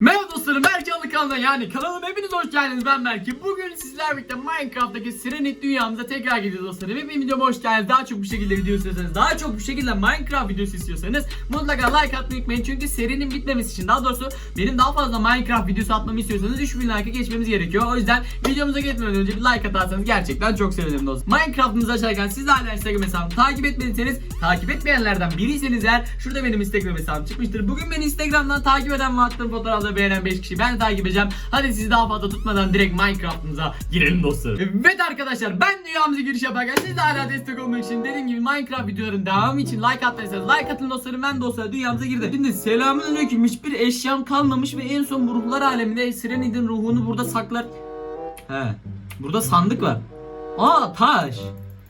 Merhaba dostlarım Berke kanalına yani kanalıma hepiniz hoş geldiniz. Ben Berke. Bugün sizler birlikte Minecraft'taki Serenit dünyamıza tekrar gidiyoruz dostlarım. Hepiniz videoma hoş geldiniz. Daha çok bir şekilde video istiyorsanız Daha çok bir şekilde Minecraft videosu istiyorsanız Mutlaka like atmayı unutmayın. Çünkü serinin bitmemesi için Daha doğrusu benim daha fazla Minecraft videosu atmamı istiyorsanız 3000 like'a geçmemiz gerekiyor. O yüzden videomuza geçmeden önce bir like atarsanız gerçekten çok sevinirim dostum. Minecraft'ınızı açarken siz de hala Instagram hesabımı takip etmediyseniz Takip etmeyenlerden biriyseniz eğer Şurada benim Instagram hesabım çıkmıştır. Bugün beni Instagram'dan takip eden ve attığım fotoğrafları beğenen 5 kişi ben takip edeceğim. Hadi sizi daha fazla tutmadan direkt Minecraft'ımıza girelim dostlarım. Evet arkadaşlar ben dünyamıza giriş yaparken siz de hala destek olmak için dediğim gibi Minecraft videoların devamı için like attıysanız like atın dostlarım ben dostlar dünyamıza girdim. Şimdi selamünaleyküm hiçbir eşyam kalmamış ve en son bu ruhlar aleminde Sirenid'in ruhunu burada saklar. He. Burada sandık var. Aa taş.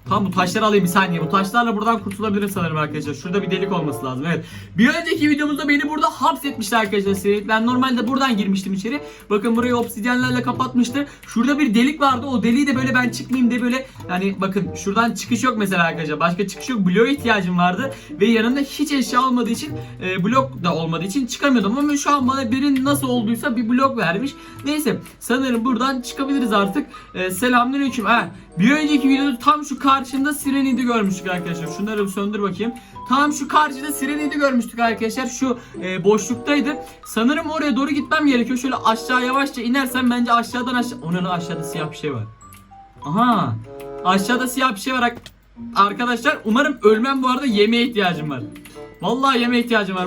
Tamam bu taşları alayım bir saniye. Bu taşlarla buradan kurtulabilirim sanırım arkadaşlar. Şurada bir delik olması lazım. Evet. Bir önceki videomuzda beni burada hapsetmişti arkadaşlar. Ben normalde buradan girmiştim içeri. Bakın burayı obsidyenlerle kapatmıştı. Şurada bir delik vardı. O deliği de böyle ben çıkmayayım diye böyle yani bakın şuradan çıkış yok mesela arkadaşlar. Başka çıkış yok. Bloğa ihtiyacım vardı. Ve yanımda hiç eşya olmadığı için e, blok da olmadığı için çıkamıyordum. Ama şu an bana birinin nasıl olduysa bir blok vermiş. Neyse sanırım buradan çıkabiliriz artık. E, selamünaleyküm. Ha, bir önceki videoda tam şu karşımda Sirenid'i görmüştük arkadaşlar. Şunları bir söndür bakayım. Tam şu karşıda Sirenid'i görmüştük arkadaşlar. Şu e, boşluktaydı. Sanırım oraya doğru gitmem gerekiyor. Şöyle aşağı yavaşça inersem bence aşağıdan aşağı... Onun aşağıda siyah bir şey var. Aha. Aşağıda siyah bir şey var. ar- Arkadaşlar umarım ölmem bu arada yemeğe ihtiyacım var. Vallahi yemeğe ihtiyacım var.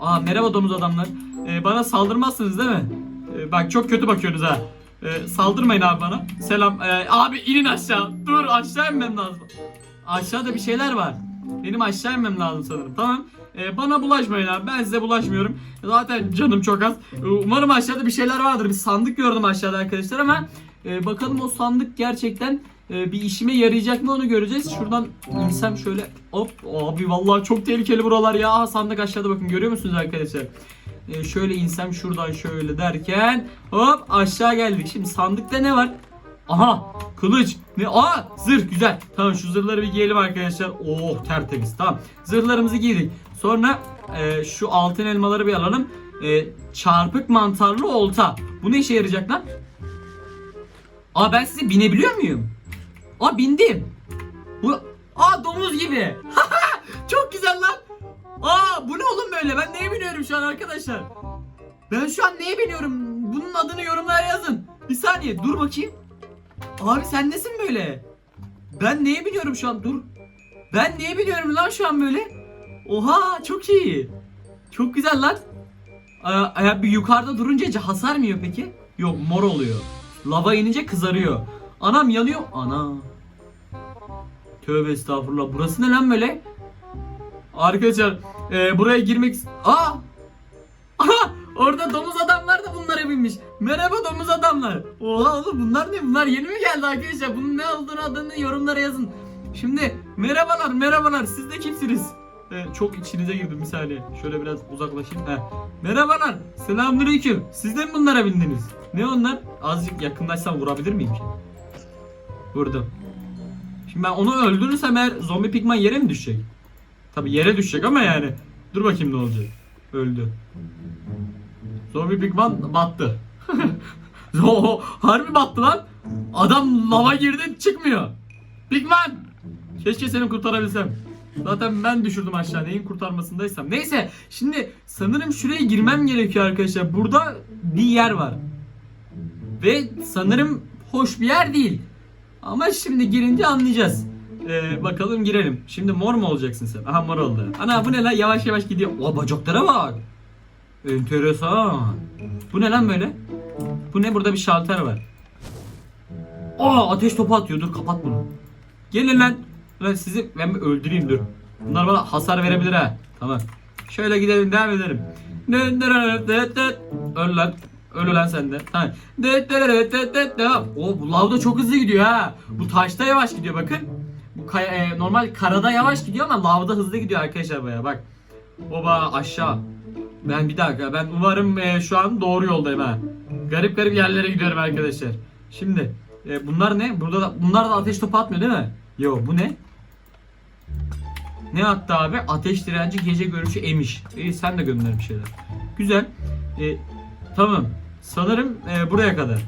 Aa merhaba domuz adamlar. Ee, bana saldırmazsınız değil mi? Ee, bak çok kötü bakıyorsunuz ha. Ee, saldırmayın abi bana. Selam. Ee, abi inin aşağı. Dur aşağı inmem lazım. Aşağıda bir şeyler var. Benim aşağı inmem lazım sanırım. Tamam. Ee, bana bulaşmayın abi. Ben size bulaşmıyorum. Zaten canım çok az. Ee, umarım aşağıda bir şeyler vardır. Bir sandık gördüm aşağıda arkadaşlar ama e, bakalım o sandık gerçekten e, bir işime yarayacak mı onu göreceğiz. Şuradan insem şöyle. Hop abi vallahi çok tehlikeli buralar ya. Aha, sandık aşağıda bakın görüyor musunuz arkadaşlar? Ee, şöyle insem şuradan şöyle derken hop aşağı geldik. Şimdi sandıkta ne var? Aha kılıç. Ne? Aa zırh güzel. Tamam şu zırhları bir giyelim arkadaşlar. Oh tertemiz. Tamam. Zırhlarımızı giydik. Sonra e, şu altın elmaları bir alalım. E, çarpık mantarlı olta. Bu ne işe yarayacak lan? Aa ben size binebiliyor muyum? Aa bindim. Bu Aa domuz gibi. Çok güzel lan. Aa bu ne oğlum böyle? Ben neye biniyorum şu an arkadaşlar? Ben şu an neye biniyorum? Bunun adını yorumlara yazın. Bir saniye dur bakayım. Abi sen nesin böyle? Ben neye biniyorum şu an? Dur. Ben neye biniyorum lan şu an böyle? Oha çok iyi. Çok güzel lan. Ya bir yukarıda durunca hasar mı yiyor peki? Yok mor oluyor. Lava inince kızarıyor. Anam yanıyor. Ana. Tövbe estağfurullah. Burası ne lan böyle? Arkadaşlar e, buraya girmek... Aa! Aha! Orada domuz adamlar da bunlara binmiş. Merhaba domuz adamlar. Oha oğlum bunlar ne? Bunlar yeni mi geldi arkadaşlar? Bunun ne olduğunu adını yorumlara yazın. Şimdi merhabalar merhabalar siz de kimsiniz? Ee, çok içinize girdim bir saniye. Şöyle biraz uzaklaşayım. Heh. Merhabalar. Selamünaleyküm. Siz de mi bunlara bindiniz? Ne onlar? Azıcık yakınlaşsam vurabilir miyim ki? Vurdum. Şimdi ben onu öldürürsem eğer zombi pigman yere mi düşecek? Tabi yere düşecek ama yani. Dur bakayım ne olacak. Öldü. Zombi pigman battı. Zo harbi battı lan. Adam lava girdi çıkmıyor. Pigman. Keşke seni kurtarabilsem. Zaten ben düşürdüm aşağı neyin kurtarmasındaysam. Neyse şimdi sanırım şuraya girmem gerekiyor arkadaşlar. Burada bir yer var. Ve sanırım hoş bir yer değil. Ama şimdi girince anlayacağız. Ee, bakalım girelim. Şimdi mor mu olacaksın sen? Aha mor oldu. Ana bu ne lan? Yavaş yavaş gidiyor. O bacaklara bak. Enteresan. Bu ne lan böyle? Bu ne? Burada bir şalter var. Aa ateş topu atıyor. Dur kapat bunu. Gelin lan. Lan sizi ben bir öldüreyim dur. Bunlar bana hasar verebilir ha. Tamam. Şöyle gidelim devam edelim. Öl lan. Öl lan sen de. Tamam. O bu lavda çok hızlı gidiyor ha. Bu taşta yavaş gidiyor bakın. Kaya- e, normal karada yavaş gidiyor ama lavda hızlı gidiyor arkadaşlar baya bak. Oba aşağı. Ben bir dakika ben umarım e, şu an doğru yoldayım ha. Garip garip yerlere gidiyorum arkadaşlar. Şimdi e, bunlar ne? Burada da, bunlar da ateş topu atmıyor değil mi? Yo bu ne? Ne attı abi? Ateş direnci gece görüşü emiş. İyi sen de gönder bir şeyler. Güzel. E, Tamam. Sanırım e, buraya kadar.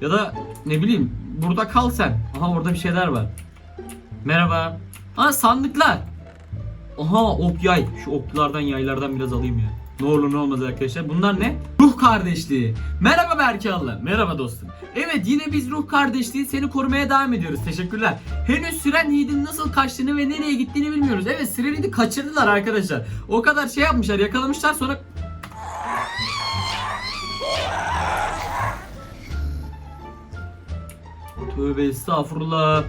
Ya da ne bileyim burada kal sen. Aha orada bir şeyler var. Merhaba. Aa sandıklar. Aha ok yay. Şu oklardan yaylardan biraz alayım ya. Ne olur ne olmaz arkadaşlar. Bunlar ne? Ruh kardeşliği. Merhaba Berkallı. Merhaba dostum. Evet yine biz ruh kardeşliği seni korumaya devam ediyoruz. Teşekkürler. Henüz Süren Yiğit'in nasıl kaçtığını ve nereye gittiğini bilmiyoruz. Evet Süren Yiğit'i kaçırdılar arkadaşlar. O kadar şey yapmışlar yakalamışlar sonra Tövbe estağfurullah.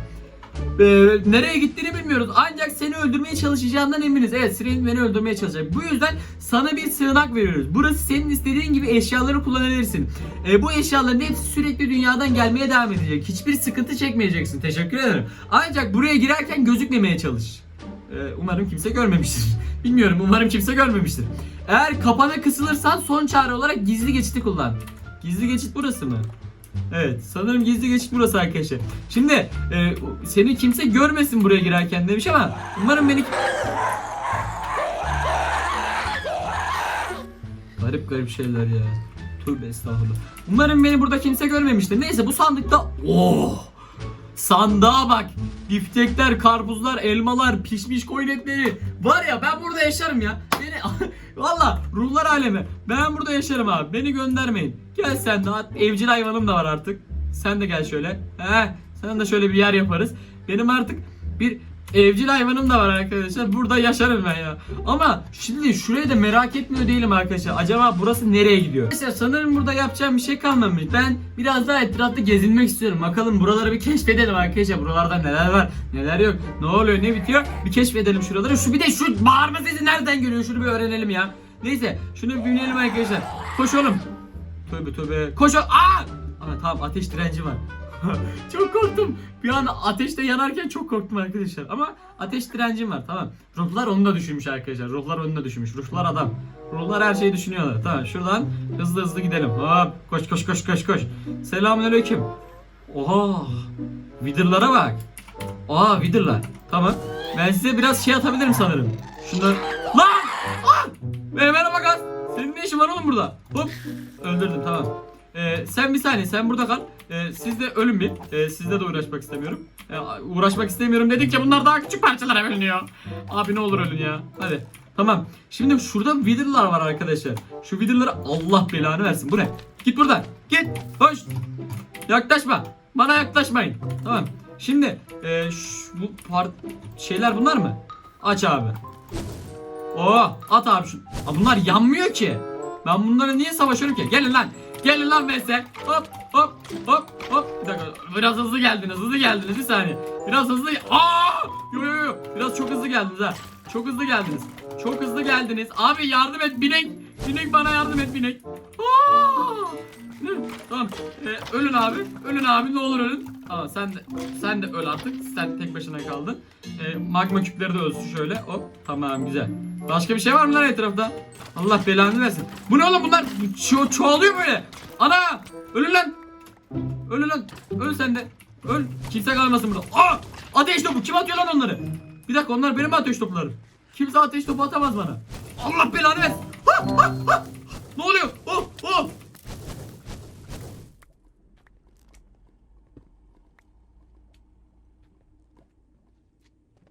Ee, nereye gittiğini bilmiyoruz. Ancak seni öldürmeye çalışacağından eminiz. Evet Siren beni öldürmeye çalışacak. Bu yüzden sana bir sığınak veriyoruz. Burası senin istediğin gibi eşyaları kullanabilirsin. Ee, bu eşyaların hepsi sürekli dünyadan gelmeye devam edecek. Hiçbir sıkıntı çekmeyeceksin. Teşekkür ederim. Ancak buraya girerken gözükmemeye çalış. Ee, umarım kimse görmemiştir. Bilmiyorum umarım kimse görmemiştir. Eğer kapana kısılırsan son çare olarak gizli geçiti kullan. Gizli geçit burası mı? Evet sanırım gizli geçit burası arkadaşlar. Şimdi e, seni kimse görmesin buraya girerken demiş ama umarım beni... Garip garip şeyler ya. Tövbe estağfurullah. Umarım beni burada kimse görmemiştir. Neyse bu sandıkta... Oh! Sandığa bak. Biftekler, karpuzlar, elmalar, pişmiş koyun etleri. Var ya ben burada yaşarım ya. Beni Valla ruhlar alemi. Ben burada yaşarım abi. Beni göndermeyin. Gel sen de. Evcil hayvanım da var artık. Sen de gel şöyle. He. Sen de şöyle bir yer yaparız. Benim artık bir evcil hayvanım da var arkadaşlar. Burada yaşarım ben ya. Ama şimdi şurayı da merak etmiyor değilim arkadaşlar. Acaba burası nereye gidiyor? Arkadaşlar sanırım burada yapacağım bir şey kalmamış. Ben biraz daha etrafta gezinmek istiyorum. Bakalım buraları bir keşfedelim arkadaşlar. Buralarda neler var, neler yok, ne oluyor, ne bitiyor? Bir keşfedelim şuraları. Şu bir de şu bağırma sesi nereden geliyor? Şunu bir öğrenelim ya. Neyse, şunu dinleyelim arkadaşlar. Koş oğlum. Tövbe tövbe. Koş oğlum. Aa! Aa tamam ateş direnci var. çok korktum. Bir an ateşte yanarken çok korktum arkadaşlar. Ama ateş direncim var tamam. Ruhlar onu da düşünmüş arkadaşlar. Ruhlar onu da düşünmüş. Ruhlar adam. Ruhlar her şeyi düşünüyorlar. Tamam şuradan hızlı hızlı gidelim. Hop koş koş koş koş koş. Selamünaleyküm. Oha. Wither'lara bak. Aa Wither'lar. Tamam. Ben size biraz şey atabilirim sanırım. Şunları... Lan! Ee, merhaba gaz. Senin ne işin var oğlum burada? Hop. Öldürdüm tamam. Ee, sen bir saniye sen burada kal. Ee, siz de bir. Ee, sizle de uğraşmak istemiyorum. Ee, uğraşmak istemiyorum dedikçe bunlar daha küçük parçalara bölünüyor. Abi ne olur ölün ya. Hadi. Tamam. Şimdi şurada Wither'lar var arkadaşlar. Şu Wither'ları Allah belanı versin. Bu ne? Git buradan. Git. Hoş. Yaklaşma. Bana yaklaşmayın. Tamam. Şimdi e, şu, bu part şeyler bunlar mı? Aç abi. Oo, at abi şu. Aa, bunlar yanmıyor ki. Ben bunları niye savaşıyorum ki? Gelin lan. Gelin lan Mesle. Hop hop hop hop. Bir dakika. Biraz hızlı geldiniz. Hızlı geldiniz. Bir saniye. Biraz hızlı. Aa! Yo yo yo. Biraz çok hızlı geldiniz ha. Çok hızlı geldiniz. Çok hızlı geldiniz. Abi yardım et binek. Binek bana yardım et binek. Aa! Tamam. Ee, ölün abi. Ölün abi ne olur ölün. Aa sen de sen de öl artık. Sen tek başına kaldın. Ee, magma küpleri de ölsün şöyle. Hop. Tamam güzel. Başka bir şey var mı lan etrafta? Allah belanı versin. Bu ne oğlum bunlar ço çoğalıyor böyle. Ana! Ölün lan. Ölün lan. Öl sen de. Öl. Kimse kalmasın burada. Aa! Ateş topu. Kim atıyor lan onları? Bir dakika onlar benim ateş toplarım. Kimse ateş topu atamaz bana. Allah belanı versin. Ha, ha, ha. Ne oluyor? Oh, oh,